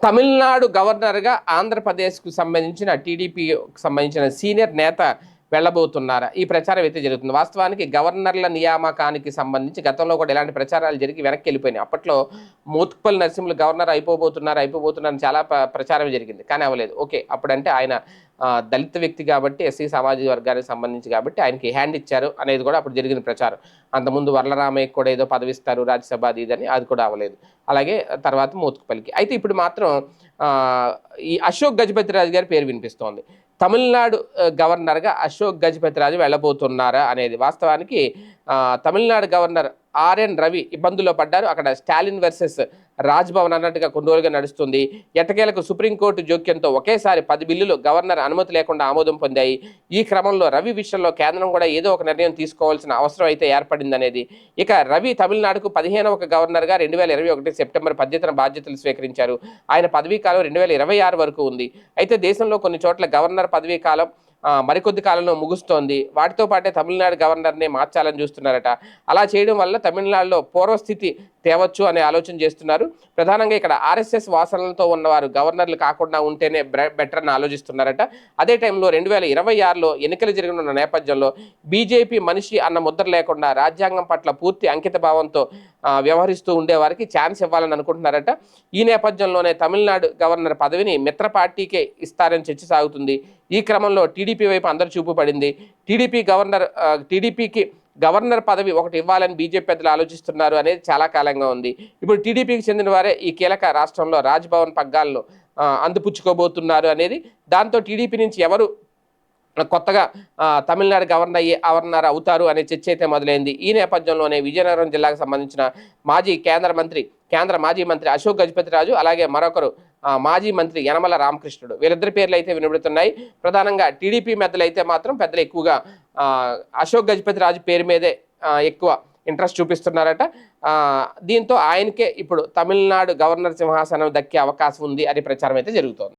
తమిళనాడు గవర్నర్గా ఆంధ్రప్రదేశ్కు సంబంధించిన టీడీపీకి సంబంధించిన సీనియర్ నేత వెళ్ళబోతున్నారా? ఈ ప్రచారం అయితే జరుగుతుంది. వాస్తవానికి గవర్నర్ల నియామకానికి సంబంధించి గతంలో కూడా ఇలాంటి ప్రచారాలు జరిగి వెనక్కి వెళ్ళిపోయినాయి. అప్పట్లో మోత్కుపల్లి నరసింహులు గవర్నర్ అయిపోబోతున్నారు అయిపోబోతున్నారు అని చాలా ప్రచారం జరిగింది. కానీ అవ్వలేదు. ఓకే. అప్పుడంటే ఆయన దళిత వ్యక్తి కాబట్టి ఎస్సీ సామాజిక వర్గానికి సంబంధించి కాబట్టి ఆయనకి హ్యాండ్ ఇచ్చారు అనేది కూడా అప్పుడు జరిగిన ప్రచారం. అంతకుముందు వరలరామయ్యకు కూడా ఏదో పదవిస్తారు రాజ్యసభ అది ఇదని అది కూడా అవ్వలేదు. అలాగే తర్వాత మోత్కుపల్లికి అయితే ఇప్పుడు మాత్రం ఈ అశోక్ గజపతి రాజు గారి పేరు వినిపిస్తోంది. తమిళనాడు గవర్నర్గా అశోక్ గజపతి రాజు వెళ్ళబోతున్నారా అనేది వాస్తవానికి తమిళనాడు గవర్నర్ ఆర్ఎన్ రవి ఇబ్బందుల్లో పడ్డారు. అక్కడ స్టాలిన్ వర్సెస్ రాజ్భవన్ అన్నట్టుగా కొన్ని రోజులుగా నడుస్తుంది. ఎట్టకేలకు సుప్రీంకోర్టు జోక్యంతో ఒకేసారి పది బిల్లులు గవర్నర్ అనుమతి లేకుండా ఆమోదం పొందాయి. ఈ క్రమంలో రవి విషయంలో కేంద్రం కూడా ఏదో ఒక నిర్ణయం తీసుకోవాల్సిన అవసరం అయితే ఏర్పడిందనేది. ఇక రవి తమిళనాడుకు పదిహేనవ గవర్నర్గా రెండు వేల ఇరవై ఒకటి సెప్టెంబర్ పద్దెనిమిదిన బాధ్యతలు స్వీకరించారు. ఆయన పదవీ కాలం రెండు వేల ఇరవై ఆరు వరకు ఉంది. అయితే దేశంలో కొన్ని చోట్ల గవర్నర్ పదవీ కాలం మరికొద్ది కాలంలో ముగుస్తోంది. వాటితో పాటే తమిళనాడు గవర్నర్ని మార్చాలని చూస్తున్నారట. అలా చేయడం వల్ల తమిళనాడులో పూర్వస్థితి తేవచ్చు అనే ఆలోచన చేస్తున్నారు. ప్రధానంగా ఇక్కడ ఆర్ఎస్ఎస్ వాసనలతో ఉన్నవారు గవర్నర్లు కాకుండా ఉంటేనే బెటర్ అని ఆలోచిస్తున్నారట. అదే టైంలో రెండు వేల ఇరవై ఆరులో ఎన్నికలు జరగనున్న నేపథ్యంలో బీజేపీ మనిషి అన్న ముద్ర లేకుండా రాజ్యాంగం పట్ల పూర్తి అంకిత భావంతో వ్యవహరిస్తూ ఉండేవారికి ఛాన్స్ ఇవ్వాలని అనుకుంటున్నారట. ఈ నేపథ్యంలోనే తమిళనాడు గవర్నర్ పదవిని మిత్ర పార్టీకే ఇస్తారని చర్చ సాగుతుంది. ఈ క్రమంలో టీడీపీ వైపు అందరు చూపు పడింది. టీడీపీ గవర్నర్ టీడీపీకి గవర్నర్ పదవి ఒకటి ఇవ్వాలని బీజేపీ పెద్దలు ఆలోచిస్తున్నారు అనేది చాలా కాలంగా ఉంది. ఇప్పుడు టీడీపీకి చెందిన వారే ఈ కీలక రాష్ట్రంలో రాజ్భవన్ పగ్గాలను అందుపుచ్చుకోబోతున్నారు అందిపుచ్చుకోబోతున్నారు అనేది. దాంతో టీడీపీ నుంచి ఎవరు కొత్తగా తమిళనాడు గవర్నర్ అయ్యే గవర్నర్ అవుతారు అనే చర్చ అయితే మొదలైంది. ఈ నేపథ్యంలోనే విజయనగరం జిల్లాకు సంబంధించిన మాజీ కేంద్ర మంత్రి కేంద్ర మాజీ మంత్రి అశోక్ గజపతి రాజు అలాగే మరొకరు మాజీ మంత్రి యనమల రామకృష్ణుడు. వీరిద్దరి పేర్లు అయితే వినబడుతున్నాయి. ప్రధానంగా టీడీపీ మెద్దలు అయితే మాత్రం పెద్దలు ఎక్కువగా అశోక్ గజపతి రాజు పేరు మీదే ఎక్కువ ఇంట్రెస్ట్ చూపిస్తున్నారట. దీంతో ఆయనకే ఇప్పుడు తమిళనాడు గవర్నర్ సింహాసనం దక్కే అవకాశం ఉంది అని ప్రచారం అయితే జరుగుతోంది.